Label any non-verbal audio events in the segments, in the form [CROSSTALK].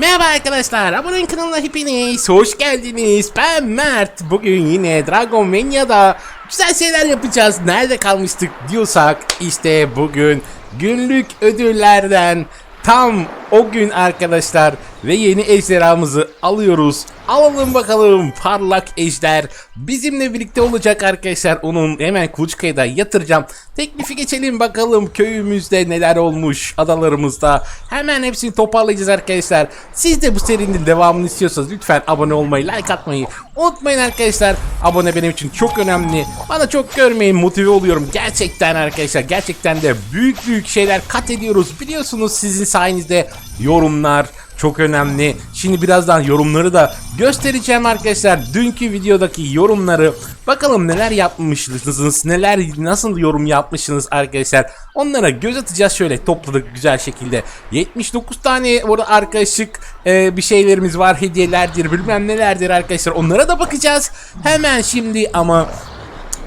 Merhaba arkadaşlar, abone kanalına hepiniz hoş geldiniz. Ben Mert. Bugün yine Dragon Mania'da güzel şeyler yapacağız. Nerede kalmıştık diyorsak işte bugün günlük ödüllerden tam o gün arkadaşlar ve yeni ejderhamızı alıyoruz. Alalım bakalım parlak ejder bizimle birlikte olacak arkadaşlar. Onun hemen kuluçkaya da yatıracağım. Teklifi geçelim bakalım köyümüzde neler olmuş adalarımızda. Hemen hepsini toparlayacağız arkadaşlar. Siz de bu serinin devamını istiyorsanız lütfen abone olmayı, like atmayı unutmayın arkadaşlar. Abone benim için çok önemli. Bana çok görmeyin motive oluyorum. Gerçekten arkadaşlar gerçekten de büyük büyük şeyler kat ediyoruz. Biliyorsunuz sizin sayenizde yorumlar, çok önemli. Şimdi birazdan yorumları da göstereceğim arkadaşlar. Dünkü videodaki yorumları bakalım neler yapmışsınız, neler nasıl yorum yapmışsınız arkadaşlar. Onlara göz atacağız şöyle topladık güzel şekilde. 79 tane orada arkadaşlık e, bir şeylerimiz var. Hediyelerdir, bilmem nelerdir arkadaşlar. Onlara da bakacağız. Hemen şimdi ama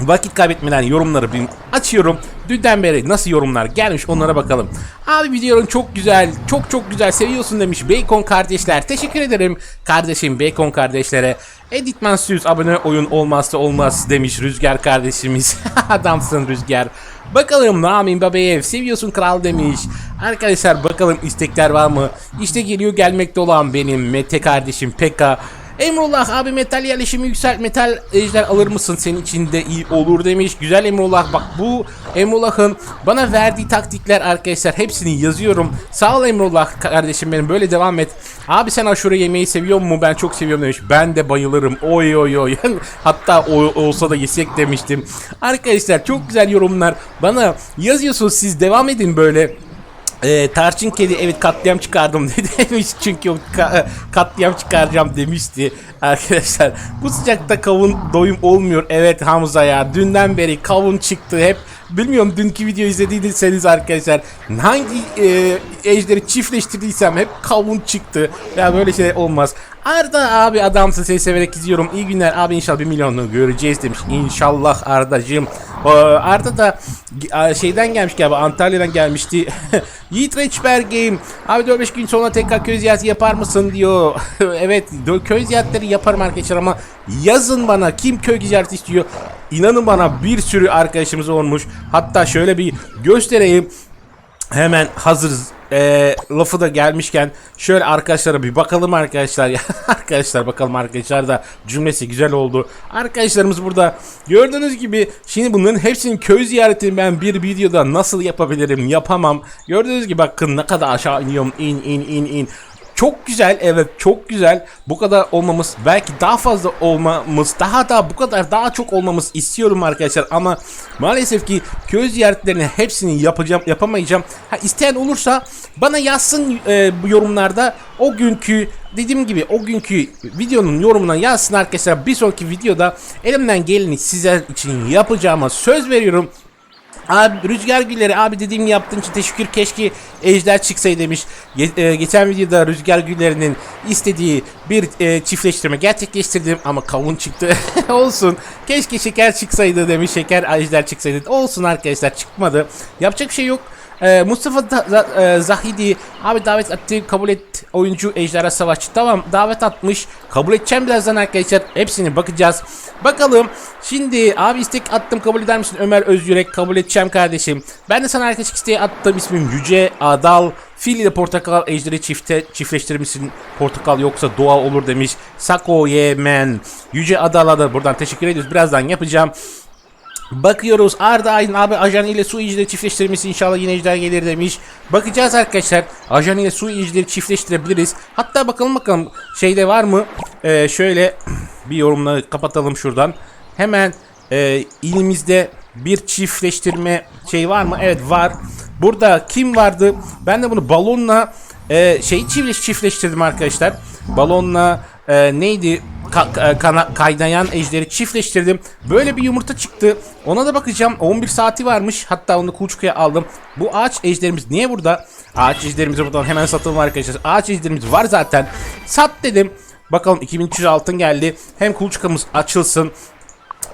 Vakit kaybetmeden yorumları bir açıyorum. Dünden beri nasıl yorumlar gelmiş onlara bakalım. Abi videonun çok güzel, çok çok güzel seviyorsun demiş Bacon kardeşler. Teşekkür ederim kardeşim Bacon kardeşlere. Editman Süz abone oyun olmazsa olmaz demiş Rüzgar kardeşimiz. [LAUGHS] Adamsın Rüzgar. Bakalım Ramin Babayev seviyorsun kral demiş. Arkadaşlar bakalım istekler var mı? İşte geliyor gelmekte olan benim Mete kardeşim Pekka. Emrullah abi metal yerleşimi yükselt metal ejder alır mısın senin için de iyi olur demiş. Güzel Emrullah bak bu Emrullah'ın bana verdiği taktikler arkadaşlar hepsini yazıyorum. Sağ ol Emrullah kardeşim benim böyle devam et. Abi sen aşure yemeği seviyor mu? Ben çok seviyorum demiş. Ben de bayılırım. Oy oy oy. [LAUGHS] Hatta o, olsa da yesek demiştim. Arkadaşlar çok güzel yorumlar. Bana yazıyorsunuz siz devam edin böyle. Ee, tarçın kedi evet katliam çıkardım [LAUGHS] demiş çünkü o ka- katliam çıkaracağım demişti arkadaşlar. Bu sıcakta kavun doyum olmuyor. Evet Hamza ya dünden beri kavun çıktı. Hep bilmiyorum dünkü video izlediyseniz arkadaşlar hangi e, ejderi çiftleştirdiysem hep kavun çıktı ya böyle şey olmaz. Arda abi adamsın seni severek izliyorum iyi günler abi inşallah bir milyonunu göreceğiz demiş inşallah Ardacığım. Ee, Arda da e, şeyden gelmiş galiba Antalya'dan gelmişti. [LAUGHS] Yiğit Reçber Game. Abi 4-5 gün sonra tekrar köy ziyareti yapar mısın diyor. [LAUGHS] evet köy ziyaretleri yaparım arkadaşlar ama yazın bana kim köy ziyareti istiyor. İnanın bana bir sürü arkadaşımız olmuş. Hatta şöyle bir göstereyim. Hemen hazır e, lafı da gelmişken şöyle arkadaşlara bir bakalım arkadaşlar ya [LAUGHS] arkadaşlar bakalım arkadaşlar da cümlesi güzel oldu. Arkadaşlarımız burada gördüğünüz gibi şimdi bunların hepsinin köy ziyaretini ben bir videoda nasıl yapabilirim yapamam. Gördüğünüz gibi bakın ne kadar aşağı iniyorum in in in in. Çok güzel evet çok güzel. Bu kadar olmamız belki daha fazla olmamız daha da bu kadar daha çok olmamız istiyorum arkadaşlar ama maalesef ki köy ziyaretlerinin hepsini yapacağım yapamayacağım. Ha isteyen olursa bana yazsın e, bu yorumlarda o günkü dediğim gibi o günkü videonun yorumuna yazsın arkadaşlar. Bir sonraki videoda elimden geleni sizler için yapacağıma söz veriyorum. Abi Rüzgar Gülleri abi dediğimi yaptığın için teşekkür keşke ejder çıksaydı demiş. Ge- e, geçen videoda Rüzgar Güllerinin istediği bir e, çiftleştirme gerçekleştirdim ama kavun çıktı. [LAUGHS] Olsun. Keşke şeker çıksaydı demiş. Şeker ejder çıksaydı. Olsun arkadaşlar çıkmadı. Yapacak bir şey yok. Ee, Mustafa e, Zahidi abi davet etti kabul et oyuncu ejderha savaşçı tamam davet atmış kabul edeceğim birazdan arkadaşlar hepsini bakacağız bakalım şimdi abi istek attım kabul eder misin Ömer Özyürek kabul edeceğim kardeşim ben de sana arkadaşlık isteği attım ismim Yüce Adal Fil ile portakal ejderi çifte çiftleştirir misin? Portakal yoksa doğa olur demiş. Sako Yemen. Yüce Adal'a da buradan teşekkür ediyoruz. Birazdan yapacağım. Bakıyoruz Arda Aydın abi ajan ile su ejder çiftleştirmesi inşallah yine ejder gelir demiş. Bakacağız arkadaşlar. Ajan ile su ejderi çiftleştirebiliriz. Hatta bakalım bakalım şeyde var mı? Ee, şöyle [CLEARS THROAT] bir yorumları kapatalım şuradan. Hemen e, ilimizde bir çiftleştirme şey var mı? Evet var. Burada kim vardı? Ben de bunu balonla e, şey çiftleş çiftleştirdim arkadaşlar. Balonla e, neydi? Ka- e, kana- kaynayan ejderi çiftleştirdim. Böyle bir yumurta çıktı. Ona da bakacağım. 11 saati varmış. Hatta onu kuluçkaya aldım. Bu ağaç ejderimiz niye burada? Ağaç ejderimizi buradan hemen satalım arkadaşlar. Ağaç ejderimiz var zaten. Sat dedim. Bakalım 2300 altın geldi. Hem kuluçkamız açılsın.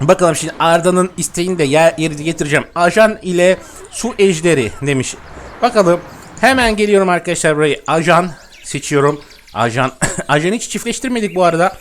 Bakalım şimdi Arda'nın isteğini de yer, yerine getireceğim. Ajan ile su ejderi demiş. Bakalım. Hemen geliyorum arkadaşlar burayı. Ajan seçiyorum. Ajan [COUGHS] ajan hiç çiftleştirmedik bu arada.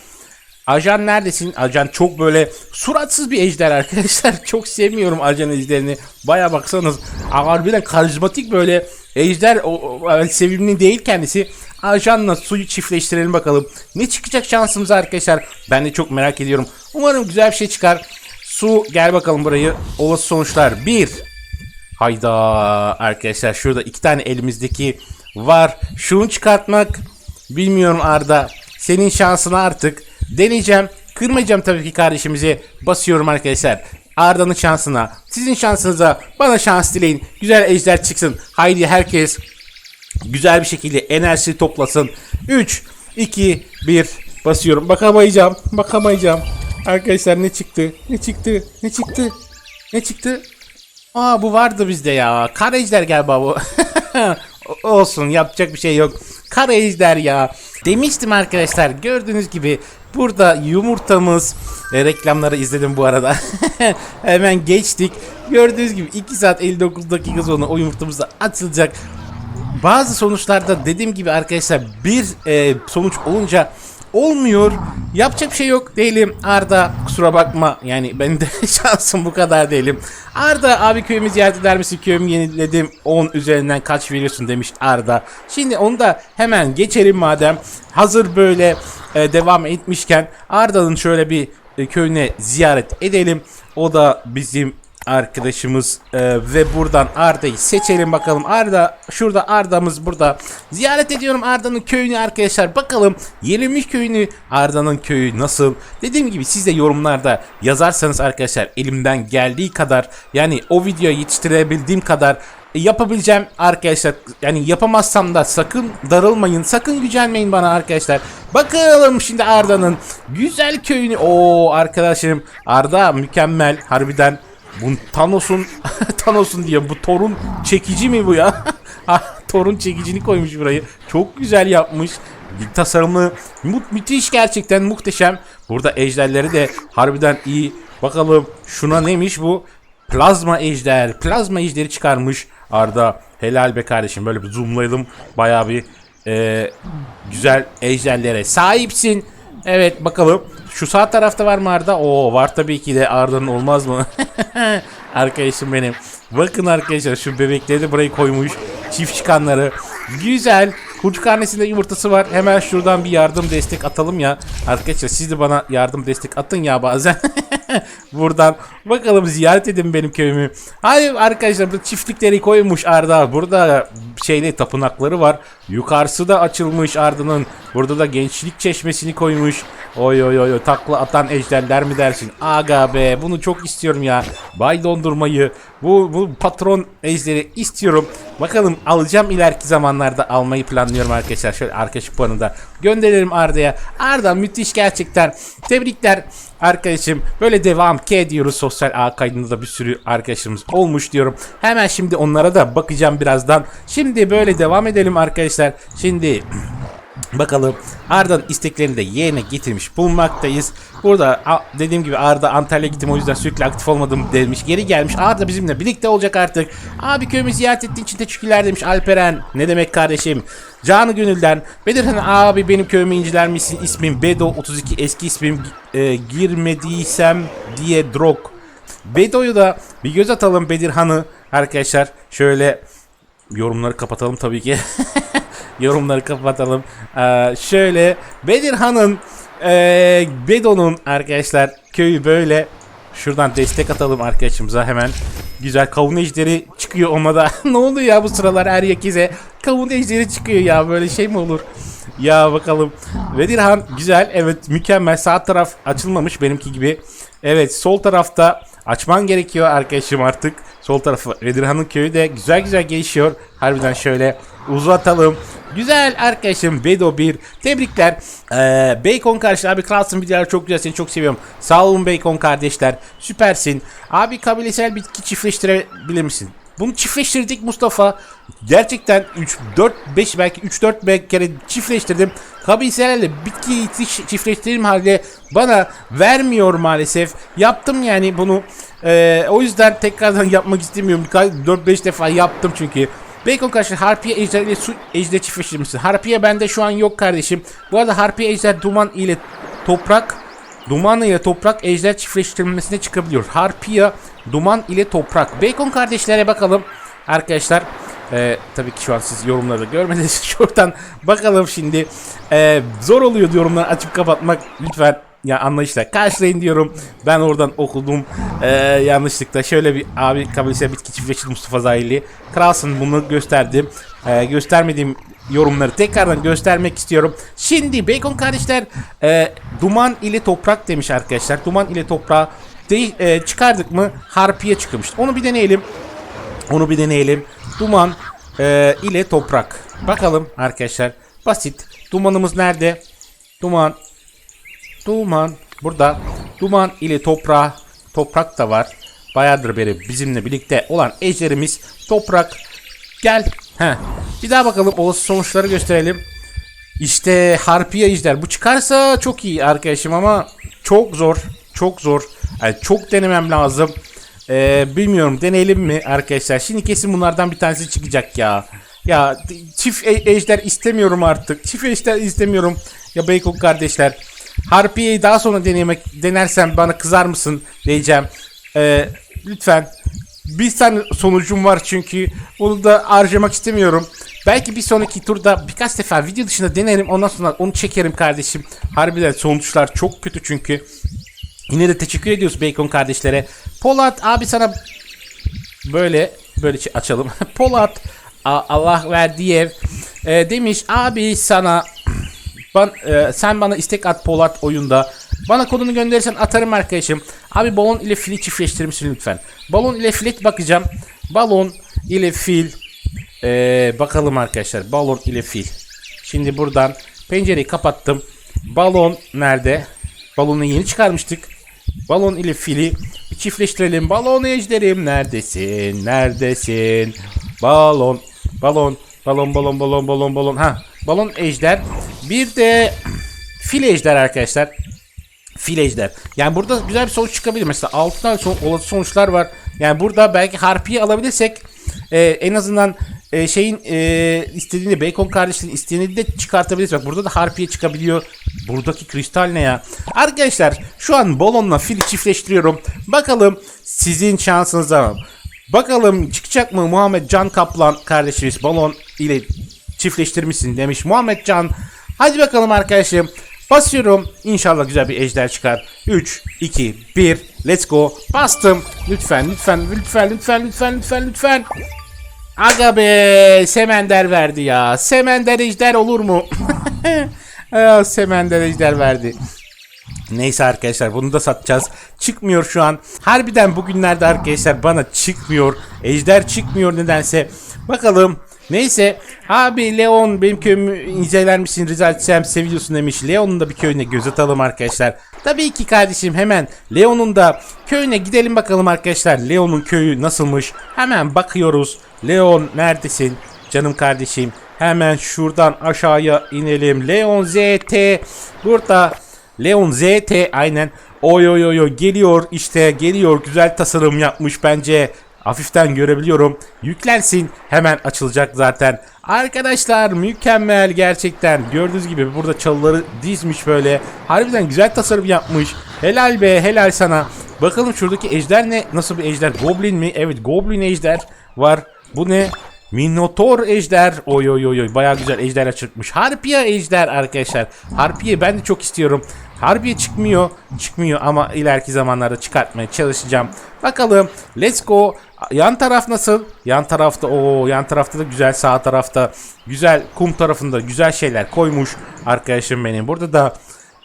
Ajan neredesin? Ajan çok böyle suratsız bir ejder arkadaşlar. [LAUGHS] Çok sevmiyorum ajan ejderini. Baya baksanız harbiden karizmatik böyle ejder o, o- sevimli değil kendisi. Ajanla suyu çiftleştirelim bakalım. Ne çıkacak şansımız arkadaşlar? Ben de çok merak ediyorum. Umarım güzel bir şey çıkar. Su gel bakalım burayı. Olası sonuçlar 1. Hayda arkadaşlar şurada iki tane elimizdeki var. Şunu çıkartmak bilmiyorum Arda. Senin şansına artık deneyeceğim. Kırmayacağım tabii ki kardeşimizi. Basıyorum arkadaşlar. Arda'nın şansına, sizin şansınıza bana şans dileyin. Güzel ejder çıksın. Haydi herkes güzel bir şekilde enerji toplasın. 3, 2, 1 basıyorum. Bakamayacağım. Bakamayacağım. Arkadaşlar ne çıktı? Ne çıktı? Ne çıktı? Ne çıktı? Aa bu vardı bizde ya. Kara ejder galiba bu. [LAUGHS] Olsun yapacak bir şey yok. Kara ejder ya. Demiştim arkadaşlar gördüğünüz gibi burada yumurtamız e, reklamları izledim bu arada. [LAUGHS] Hemen geçtik. Gördüğünüz gibi 2 saat 59 dakika sonra o yumurtamız da açılacak. Bazı sonuçlarda dediğim gibi arkadaşlar bir e, sonuç olunca olmuyor. Yapacak bir şey yok değilim. Arda kusura bakma. Yani ben de [LAUGHS] şansım bu kadar değilim. Arda abi köyümü ziyaret eder misin? Köyümü yeniledim. 10 üzerinden kaç veriyorsun demiş Arda. Şimdi onu da hemen geçelim madem. Hazır böyle e, devam etmişken Arda'nın şöyle bir e, köyüne ziyaret edelim. O da bizim arkadaşımız e, ve buradan Arda'yı seçelim bakalım. Arda şurada Arda'mız burada. Ziyaret ediyorum Arda'nın köyünü arkadaşlar. Bakalım Yenilmiş köyünü Arda'nın köyü nasıl? Dediğim gibi siz de yorumlarda yazarsanız arkadaşlar elimden geldiği kadar yani o videoyu yetiştirebildiğim kadar e, yapabileceğim arkadaşlar. Yani yapamazsam da sakın darılmayın. Sakın gücenmeyin bana arkadaşlar. Bakalım şimdi Arda'nın güzel köyünü. Oo arkadaşım Arda mükemmel harbiden. Bu Thanos'un [LAUGHS] Thanos'un diye bu Thor'un çekici mi bu ya? [LAUGHS] Thor'un çekicini koymuş burayı. Çok güzel yapmış. Tasarımı mu- müthiş gerçekten muhteşem. Burada ejderleri de harbiden iyi. Bakalım şuna neymiş bu? Plazma ejder. Plazma ejderi çıkarmış Arda. Helal be kardeşim. Böyle bir zoomlayalım. Bayağı bir e, güzel ejderlere sahipsin. Evet bakalım. Şu sağ tarafta var mı Arda? Oo var tabii ki de Arda'nın olmaz mı? [LAUGHS] Arkadaşım benim. Bakın arkadaşlar şu bebekleri de burayı koymuş. Çift çıkanları. Güzel. Kurt karnesinde yumurtası var. Hemen şuradan bir yardım destek atalım ya. Arkadaşlar siz de bana yardım destek atın ya bazen. [LAUGHS] [LAUGHS] Buradan bakalım ziyaret edin benim köyümü. Hayır arkadaşlar bu çiftlikleri koymuş Arda. Burada şeyde tapınakları var. Yukarısı da açılmış Arda'nın. Burada da gençlik çeşmesini koymuş. Oy oy oy takla atan ejderler mi dersin? Aga be bunu çok istiyorum ya. Bay dondurmayı bu bu patron ejderi istiyorum. Bakalım alacağım ileriki zamanlarda almayı planlıyorum arkadaşlar. Şöyle arkadaşlık puanı da gönderelim Arda'ya. Arda müthiş gerçekten. Tebrikler arkadaşım. Böyle devam ki ediyoruz. Sosyal ağ kaydında da bir sürü arkadaşımız olmuş diyorum. Hemen şimdi onlara da bakacağım birazdan. Şimdi böyle devam edelim arkadaşlar. Şimdi [CLEARS THROAT] Bakalım Arda'nın isteklerini de yerine getirmiş bulunmaktayız. Burada dediğim gibi Arda Antalya gittim o yüzden sürekli aktif olmadım demiş. Geri gelmiş. Arda bizimle birlikte olacak artık. Abi köyümü ziyaret ettiğin için teşekkürler demiş Alperen. Ne demek kardeşim? Canı gönülden. Bedirhan abi benim köyümü inceler misin? İsmim Bedo 32 eski ismim e, girmediysem diye Drog. Bedo'yu da bir göz atalım Bedirhan'ı arkadaşlar. Şöyle yorumları kapatalım tabii ki. [LAUGHS] yorumları kapatalım. Ee, şöyle Bedirhan'ın ee, Bedo'nun arkadaşlar köyü böyle şuradan destek atalım arkadaşımıza hemen. Güzel kavun ejderi çıkıyor ona da. [LAUGHS] ne oluyor ya bu sıralar her herkese kavun ejderi çıkıyor ya böyle şey mi olur? Ya bakalım. Bedirhan güzel evet mükemmel sağ taraf açılmamış benimki gibi. Evet sol tarafta açman gerekiyor arkadaşım artık. Sol tarafı Bedirhan'ın köyü de güzel güzel gelişiyor. Harbiden şöyle uzatalım. Güzel arkadaşım Bedo 1. Tebrikler. Ee, Bacon kardeşler abi kralsın videolar çok güzel seni çok seviyorum. Sağ olun Bacon kardeşler. Süpersin. Abi kabilesel bitki çiftleştirebilir misin? Bunu çiftleştirdik Mustafa. Gerçekten 3 4 5 belki 3 4 kere çiftleştirdim. Kabilselerle bitki çiftleştirdim halde bana vermiyor maalesef. Yaptım yani bunu. Ee, o yüzden tekrardan [LAUGHS] yapmak istemiyorum. 4-5 defa yaptım çünkü. Bacon karşı Harpiye Ejder ile su Ejder çiftleştirmişsin. Harpiye bende şu an yok kardeşim. Bu arada Harpiye Ejder duman ile toprak Duman ile toprak ejder çiftleştirilmesine çıkabiliyor. Harpiya, duman ile toprak. Bacon kardeşlere bakalım. Arkadaşlar e, tabii ki şu an siz yorumları görmediniz. [LAUGHS] Şuradan bakalım şimdi. E, zor oluyor yorumları açıp kapatmak. Lütfen ya anlayışla karşılayın diyorum. Ben oradan okudum e, yanlışlıkla. Şöyle bir abi kabilesi bitki çiftleştirdi Mustafa Zahili. Kralsın bunu gösterdim. E, göstermediğim yorumları tekrardan göstermek istiyorum. Şimdi Bacon kardeşler e, duman ile toprak demiş arkadaşlar. Duman ile toprağı de, e, çıkardık mı harpiye çıkmış. Onu bir deneyelim. Onu bir deneyelim. Duman e, ile toprak. Bakalım arkadaşlar. Basit. Dumanımız nerede? Duman. Duman. Burada. Duman ile toprağı. Toprak da var. Bayağıdır beri bizimle birlikte olan ejderimiz toprak. Gel. Heh. Bir daha bakalım olası sonuçları gösterelim. İşte harpiye ejder. Bu çıkarsa çok iyi arkadaşım ama çok zor. Çok zor. Yani çok denemem lazım. Ee, bilmiyorum deneyelim mi arkadaşlar. Şimdi kesin bunlardan bir tanesi çıkacak ya. Ya çift e- ejder istemiyorum artık. Çift ejder istemiyorum. Ya Bacon kardeşler. Harpiye'yi daha sonra denemek denersem bana kızar mısın diyeceğim. Ee, lütfen. Bir tane sonucum var çünkü onu da harcamak istemiyorum. Belki bir sonraki turda birkaç defa video dışında denerim ondan sonra onu çekerim kardeşim. Harbiden sonuçlar çok kötü çünkü. Yine de teşekkür ediyoruz Bacon kardeşlere. Polat abi sana böyle böyle şey açalım. [LAUGHS] Polat Allah verdiği ev e, demiş abi sana ban, e, sen bana istek at Polat oyunda. Bana kodunu gönderirsen atarım arkadaşım. Abi balon ile fili çiftleştirir lütfen? Balon ile filet bakacağım. Balon ile fil. E, bakalım arkadaşlar. Balon ile fil. Şimdi buradan pencereyi kapattım. Balon nerede? Balonu yeni çıkarmıştık. Balon ile fili bir çiftleştirelim. Balon ejderim neredesin? Neredesin? Balon, balon, balon, balon, balon, balon, balon. Ha, balon ejder. Bir de fil ejder arkadaşlar. Fil ejder. Yani burada güzel bir sonuç çıkabilir. Mesela 6 tane son, olası sonuçlar var. Yani burada belki harpiyi alabilirsek e, en azından e, şeyin e, istediğini Bacon kardeşlerin istediğini de çıkartabiliriz. Bak burada da harpiye çıkabiliyor. Buradaki kristal ne ya? Arkadaşlar şu an balonla fili çiftleştiriyorum. Bakalım sizin şansınıza mı? Bakalım çıkacak mı Muhammed Can Kaplan kardeşimiz balon ile çiftleştirmişsin demiş Muhammed Can. Hadi bakalım arkadaşım. Basıyorum. İnşallah güzel bir ejder çıkar. 3, 2, 1. Let's go. Bastım. Lütfen, lütfen, lütfen, lütfen, lütfen, lütfen, lütfen. Aga be. Semender verdi ya. Semender ejder olur mu? [LAUGHS] Semender ejder verdi. Neyse arkadaşlar bunu da satacağız. Çıkmıyor şu an. Harbiden bugünlerde arkadaşlar bana çıkmıyor. Ejder çıkmıyor nedense. Bakalım. Neyse. Abi Leon benim köyümü inceler misin rica etsem seviyorsun demiş. Leon'un da bir köyüne göz atalım arkadaşlar. Tabii ki kardeşim hemen Leon'un da köyüne gidelim bakalım arkadaşlar. Leon'un köyü nasılmış? Hemen bakıyoruz. Leon neredesin? Canım kardeşim. Hemen şuradan aşağıya inelim. Leon ZT burada. Leon ZT aynen. Oy oy oy geliyor işte geliyor. Güzel tasarım yapmış bence. Hafiften görebiliyorum. Yüklensin. Hemen açılacak zaten. Arkadaşlar mükemmel gerçekten. Gördüğünüz gibi burada çalıları dizmiş böyle. Harbiden güzel tasarım yapmış. Helal be helal sana. Bakalım şuradaki ejder ne? Nasıl bir ejder? Goblin mi? Evet Goblin ejder var. Bu ne? Minotaur ejder. Oy oy oy oy. Baya güzel ejderler çıkmış. Harpiye ejder arkadaşlar. Harpiye ben de çok istiyorum. Harbiye çıkmıyor. Çıkmıyor ama ileriki zamanlarda çıkartmaya çalışacağım. Bakalım. Let's go. Yan taraf nasıl? Yan tarafta o yan tarafta da güzel sağ tarafta güzel kum tarafında güzel şeyler koymuş arkadaşım benim. Burada da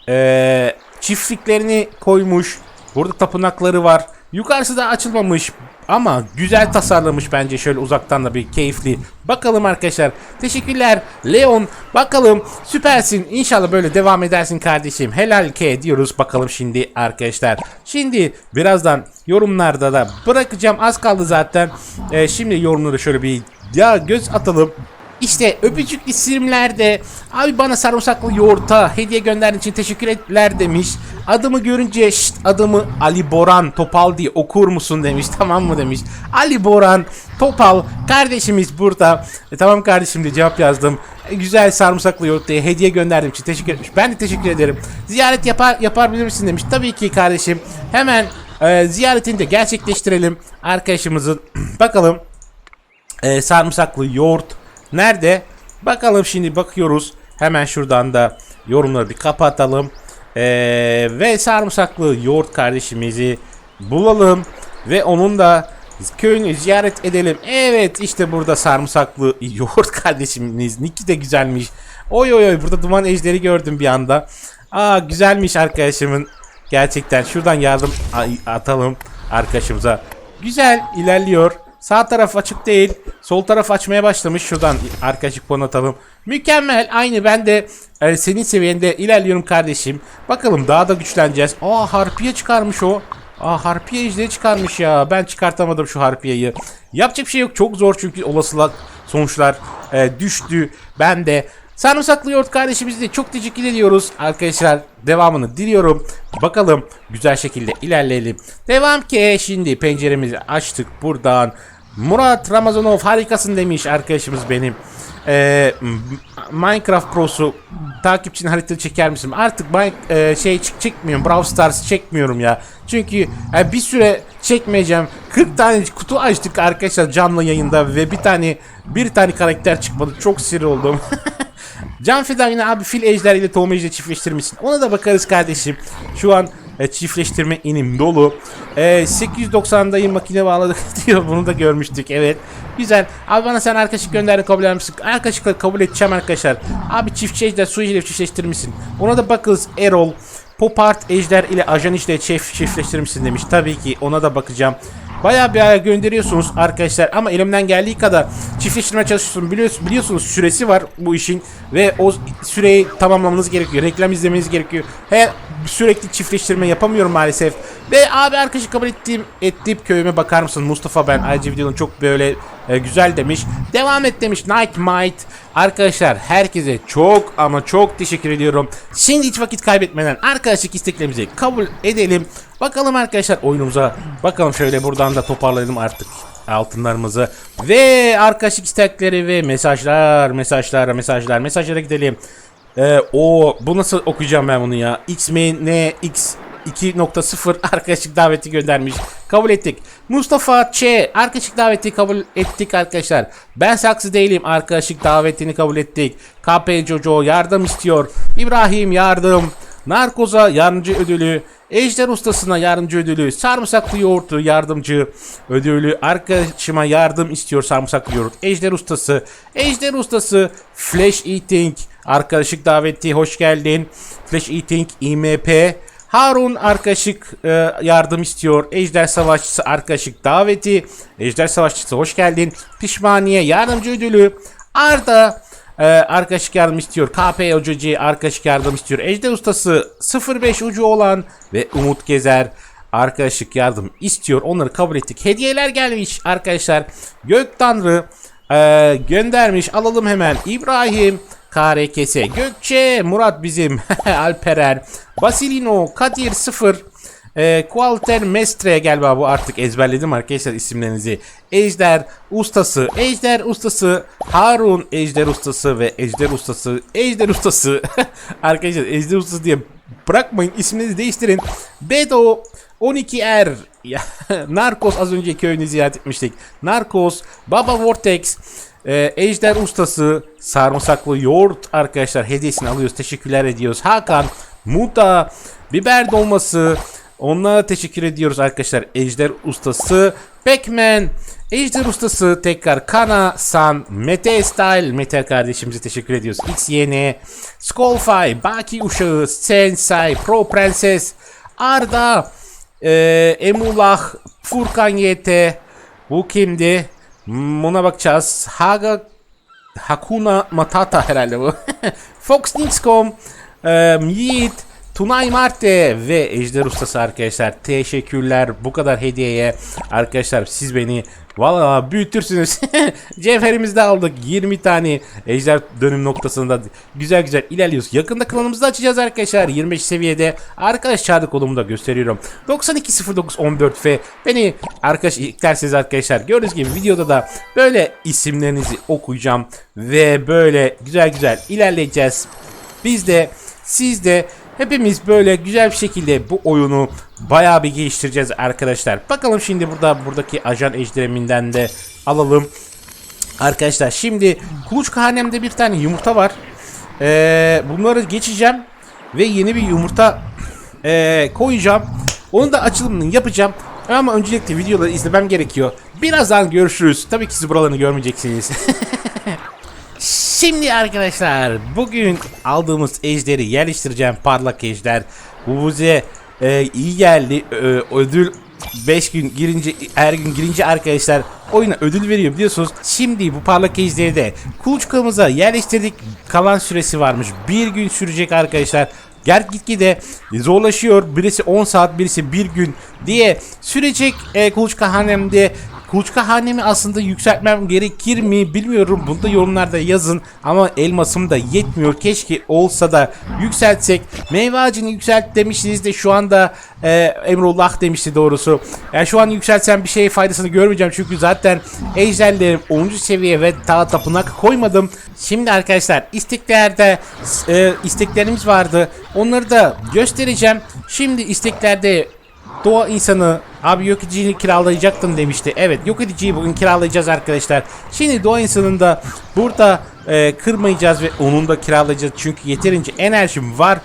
eee, çiftliklerini koymuş. Burada tapınakları var. Yukarısı da açılmamış ama güzel tasarlamış bence şöyle uzaktan da bir keyifli. Bakalım arkadaşlar. Teşekkürler Leon. Bakalım süpersin. İnşallah böyle devam edersin kardeşim. Helal ke diyoruz bakalım şimdi arkadaşlar. Şimdi birazdan yorumlarda da bırakacağım. Az kaldı zaten. Ee, şimdi yorumları şöyle bir ya göz atalım. İşte öpücük isimlerde abi bana sarımsaklı yoğurta hediye gönderdiğin için teşekkürler demiş. Adımı görünce şşt adımı Ali Boran Topal diye okur musun demiş. [LAUGHS] Tamam mı demiş. Ali Boran Topal kardeşimiz burada. E, tamam kardeşim diye cevap yazdım. E, güzel sarımsaklı yoğurt diye hediye gönderdim için teşekkür etmiş. Ben de teşekkür ederim. Ziyaret yapar yapabilir misin demiş. Tabii ki kardeşim. Hemen e, ziyaretini de gerçekleştirelim arkadaşımızın. [CLEARS THROAT] Bakalım e, sarımsaklı yoğurt nerede? Bakalım şimdi bakıyoruz. Hemen şuradan da yorumları bir kapatalım. E, ve sarımsaklı yoğurt kardeşimizi bulalım. Ve onun da köyünü ziyaret edelim. Evet işte burada sarımsaklı [LAUGHS] yoğurt kardeşimiz. Niki de güzelmiş. Oy oy oy burada duman ejderi gördüm bir anda. Aa güzelmiş arkadaşımın. Gerçekten şuradan yardım atalım arkadaşımıza. Güzel ilerliyor. Sağ taraf açık değil. Sol taraf açmaya başlamış. Şuradan arkadaşlık puan atalım. Mükemmel. Aynı ben de e, senin seviyende ilerliyorum kardeşim. Bakalım daha da güçleneceğiz. Aa harpiye çıkarmış o. Aa harpiye ejderi çıkarmış ya. Ben çıkartamadım şu harpiyeyi. Yapacak bir şey yok. Çok zor çünkü olasılık sonuçlar e, düştü. Ben de Sarımsaklı yoğurt kardeşimize de çok teşekkür ediyoruz arkadaşlar. Devamını diliyorum. Bakalım güzel şekilde ilerleyelim. Devam ki şimdi penceremizi açtık buradan. Murat Ramazanov harikasın demiş arkadaşımız benim. Ee, Minecraft Pro'su takipçinin haritayı çeker misin? Artık Min- e, şey çık çekmiyorum. Brawl Stars çekmiyorum ya. Çünkü e, bir süre çekmeyeceğim. 40 tane kutu açtık arkadaşlar canlı yayında ve bir tane bir tane karakter çıkmadı. Çok sinir oldum. [LAUGHS] Can Fidan yine abi fil ejder ile tohum ejderi çiftleştirmişsin. Ona da bakarız kardeşim. Şu an e, çiftleştirme inim dolu. E, 890'dayım makine bağladık [LAUGHS] diyor. Bunu da görmüştük evet. Güzel. Abi bana sen arkadaşlık gönderdin kabul eder misin? Arkadaşlıkla kabul edeceğim arkadaşlar. Abi çiftçi ejder su ejder çiftleştirmişsin. Ona da bakarız Erol. Popart ejder ile ajan işte çift çiftleştirmişsin demiş. Tabii ki ona da bakacağım. Bayağı bir ara gönderiyorsunuz arkadaşlar ama elimden geldiği kadar çiftleştirmeye çalışıyorsun. Biliyorsunuz, biliyorsunuz süresi var bu işin ve o süreyi tamamlamanız gerekiyor. Reklam izlemeniz gerekiyor. He, sürekli çiftleştirme yapamıyorum maalesef. Ve abi arkadaşı kabul ettiğim ettiğim köyüme bakar mısın Mustafa ben ayrıca videonun çok böyle e, güzel demiş. Devam et demiş Night Might. Arkadaşlar herkese çok ama çok teşekkür ediyorum. Şimdi hiç vakit kaybetmeden arkadaşlık isteklerimizi kabul edelim. Bakalım arkadaşlar oyunumuza. Bakalım şöyle buradan da toparlayalım artık altınlarımızı. Ve arkadaşlık istekleri ve mesajlar, mesajlar, mesajlar, mesajlara gidelim. Ee, o bu nasıl okuyacağım ben bunu ya? X M N X 2.0 [LAUGHS] arkadaşlık daveti göndermiş. Kabul ettik. Mustafa Ç arkadaşlık daveti kabul ettik arkadaşlar. Ben saksı değilim arkadaşlık davetini kabul ettik. KP Jojo yardım istiyor. İbrahim yardım. Narkoz'a yardımcı ödülü. Ejder ustasına yardımcı ödülü. Sarımsaklı yoğurtu yardımcı ödülü. Arkadaşıma yardım istiyor sarımsaklı yoğurt. Ejder ustası. Ejder ustası. Flash Eating. Arkadaşlık daveti hoş geldin. Flash Eating IMP. Harun arkadaşlık e, yardım istiyor. Ejder Savaşçısı arkadaşlık daveti. Ejder Savaşçısı hoş geldin. Pişmaniye yardımcı ödülü. Arda e, arkadaşlık yardım istiyor. KP Hocacı arkadaşlık yardım istiyor. Ejder Ustası 05 ucu olan ve Umut Gezer arkadaşlık yardım istiyor. Onları kabul ettik. Hediyeler gelmiş arkadaşlar. Gök Tanrı e, göndermiş. Alalım hemen. İbrahim KRKS Gökçe Murat bizim [LAUGHS] Alperen Basilino Kadir 0 e, Qualter Mestre galiba bu artık ezberledim arkadaşlar isimlerinizi. Ejder Ustası, Ejder Ustası, Harun Ejder Ustası ve Ejder Ustası, Ejder Ustası. [LAUGHS] arkadaşlar Ejder Ustası diye bırakmayın isminizi değiştirin. Bedo 12R [LAUGHS] ya, Narcos az önce köyünü ziyaret etmiştik. Narcos, Baba Vortex, ee, Ejder Ustası, sarımsaklı yoğurt arkadaşlar hediyesini alıyoruz. Teşekkürler ediyoruz. Hakan, Muta, biber dolması. Onlara teşekkür ediyoruz arkadaşlar. Ejder Ustası, Pac-Man, Ejder Ustası, tekrar Kana, San, Mete Style, Mete kardeşimize teşekkür ediyoruz. XYN, Skullfy, Baki Uşağı, Sensei, Pro Prenses, Arda, e, Emullah, Furkan YT, bu kimdi? Ona bakacağız. Haga Hakuna Matata herhalde bu. [LAUGHS] Fox Nixcom, e, Yiğit, Tunay Marte ve Ejder Ustası arkadaşlar. Teşekkürler bu kadar hediyeye. Arkadaşlar siz beni Valla büyütürsünüz. [LAUGHS] Cevherimizi de aldık. 20 tane ejder dönüm noktasında güzel güzel ilerliyoruz. Yakında klanımızı da açacağız arkadaşlar. 25 seviyede. Arkadaş çağrı kolumu da gösteriyorum. 920914 ve beni arkadaş eklerseniz arkadaşlar. Gördüğünüz gibi videoda da böyle isimlerinizi okuyacağım. Ve böyle güzel güzel ilerleyeceğiz. Biz de siz de hepimiz böyle güzel bir şekilde bu oyunu bayağı bir geliştireceğiz arkadaşlar. Bakalım şimdi burada buradaki ajan ejdereminden de alalım. Arkadaşlar şimdi kuluçka hanemde bir tane yumurta var. Ee, bunları geçeceğim ve yeni bir yumurta ee, koyacağım. Onun da açılımını yapacağım. Ama öncelikle videoları izlemem gerekiyor. Birazdan görüşürüz. Tabii ki siz buralarını görmeyeceksiniz. [LAUGHS] Şimdi arkadaşlar bugün aldığımız ejderi yerleştireceğim parlak ejder. Bu bize e, iyi geldi. E, ödül 5 gün girince her gün girince arkadaşlar oyuna ödül veriyor biliyorsunuz. Şimdi bu parlak ejderi de kuluçkamıza yerleştirdik. Kalan süresi varmış. Bir gün sürecek arkadaşlar. Ger gitgide zorlaşıyor. Birisi 10 saat, birisi 1 gün diye sürecek e, kuluçka hanemde. Kuluçka hanemi aslında yükseltmem gerekir mi bilmiyorum. Bunu da yorumlarda yazın. Ama elmasım da yetmiyor. Keşke olsa da yükseltsek. Meyve ağacını yükselt demiştiniz de şu anda e, Emrullah demişti doğrusu. Yani şu an yükseltsem bir şey faydasını görmeyeceğim. Çünkü zaten ejderlerim 10. seviye ve daha tapınak koymadım. Şimdi arkadaşlar isteklerde e, isteklerimiz vardı. Onları da göstereceğim. Şimdi isteklerde Doğa insanı abi yok ediciyi kiralayacaktım demişti. Evet yok ediciyi bugün kiralayacağız arkadaşlar. Şimdi doğa insanını da burada e, kırmayacağız ve onun da kiralayacağız. Çünkü yeterince enerjim var.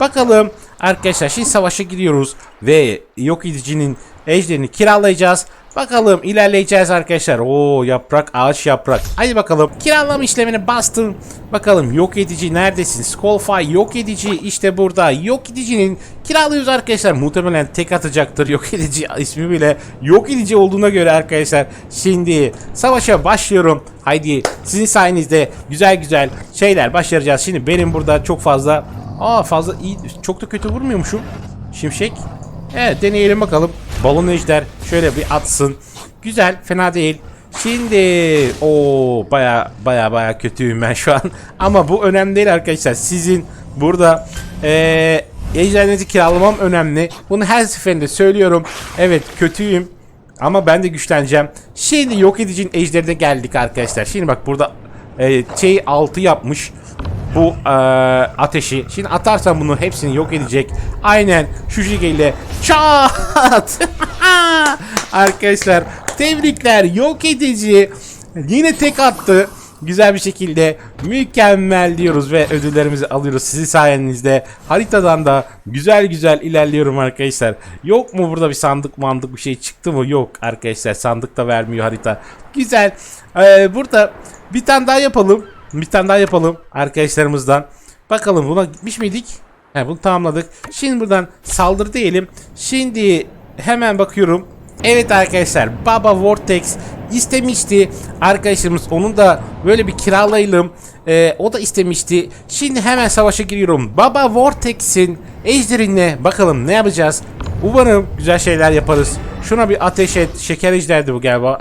Bakalım arkadaşlar şimdi savaşa giriyoruz ve yok edicinin ejderini kiralayacağız. Bakalım ilerleyeceğiz arkadaşlar. Oo yaprak ağaç yaprak. Hadi bakalım. Kiralama işlemini bastım. Bakalım yok edici neredesin? Skullfy yok edici işte burada. Yok edicinin kiralıyoruz arkadaşlar. Muhtemelen tek atacaktır yok edici [LAUGHS] ismi bile yok edici olduğuna göre arkadaşlar. Şimdi savaşa başlıyorum. Haydi sizin sayenizde güzel güzel şeyler başaracağız. Şimdi benim burada çok fazla Aa fazla iyi çok da kötü vurmuyormuşum. Şimşek. Evet deneyelim bakalım. Balon ejder şöyle bir atsın. Güzel fena değil. Şimdi o baya baya baya kötüyüm ben şu an. [LAUGHS] Ama bu önemli değil arkadaşlar. Sizin burada eee ejderinizi kiralamam önemli. Bunu her seferinde söylüyorum. Evet kötüyüm. Ama ben de güçleneceğim. Şimdi yok edicinin ejderine geldik arkadaşlar. Şimdi bak burada e, şey 6 yapmış bu e, ateşi. Şimdi atarsan bunu hepsini yok edecek. Aynen şu şekilde çat. [LAUGHS] Arkadaşlar tebrikler yok edici. Yine tek attı. Güzel bir şekilde mükemmel diyoruz ve ödüllerimizi alıyoruz sizin sayenizde. Haritadan da güzel güzel ilerliyorum arkadaşlar. Yok mu burada bir sandık mandık bir şey çıktı mı? Yok arkadaşlar sandık da vermiyor harita. Güzel. Ee, burada bir tane daha yapalım. Bir tane daha yapalım arkadaşlarımızdan. Bakalım buna gitmiş miydik? He bunu tamamladık. Şimdi buradan saldır diyelim. Şimdi hemen bakıyorum. Evet arkadaşlar Baba Vortex istemişti. Arkadaşlarımız onun da böyle bir kiralayalım. Ee, o da istemişti. Şimdi hemen savaşa giriyorum. Baba Vortex'in ejderine bakalım ne yapacağız. Umarım güzel şeyler yaparız. Şuna bir ateş et. Şeker ejderdi bu galiba.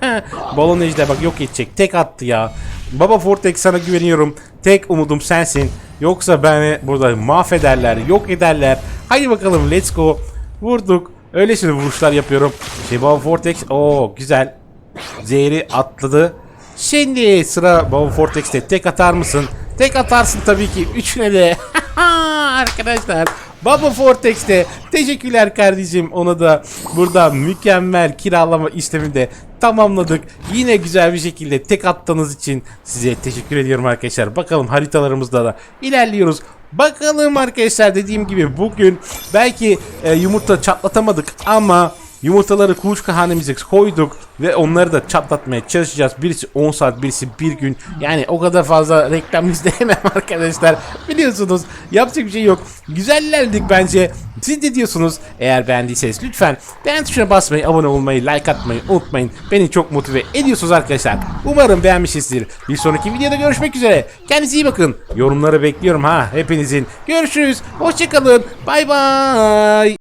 [LAUGHS] Balon ejder bak yok edecek. Tek attı ya. Baba Vortex sana güveniyorum. Tek umudum sensin. Yoksa beni burada mahvederler, yok ederler. Haydi bakalım let's go. Vurduk. Öylesine vuruşlar yapıyorum. Şey Baba Vortex. Oo güzel. Zehri atladı. Şimdi sıra Baba Vortex'te tek atar mısın? Tek atarsın tabii ki. Üçüne de. [LAUGHS] Arkadaşlar. Baba Vortex'te teşekkürler kardeşim. Ona da burada mükemmel kiralama işlemi de tamamladık. Yine güzel bir şekilde tek attığınız için size teşekkür ediyorum arkadaşlar. Bakalım haritalarımızda da ilerliyoruz. Bakalım arkadaşlar dediğim gibi bugün belki e, yumurta çatlatamadık ama Yumurtaları kuluçka hanemize koyduk ve onları da çatlatmaya çalışacağız. Birisi 10 saat, birisi bir gün. Yani o kadar fazla reklam [LAUGHS] izleyemem arkadaşlar. Biliyorsunuz yapacak bir şey yok. Güzellerdik bence. Siz de diyorsunuz. Eğer beğendiyseniz lütfen beğen tuşuna basmayı, abone olmayı, like atmayı unutmayın. Beni çok motive ediyorsunuz arkadaşlar. Umarım beğenmişsinizdir. Bir sonraki videoda görüşmek üzere. Kendinize iyi bakın. Yorumları bekliyorum ha hepinizin. Görüşürüz. Hoşçakalın. Bay bay.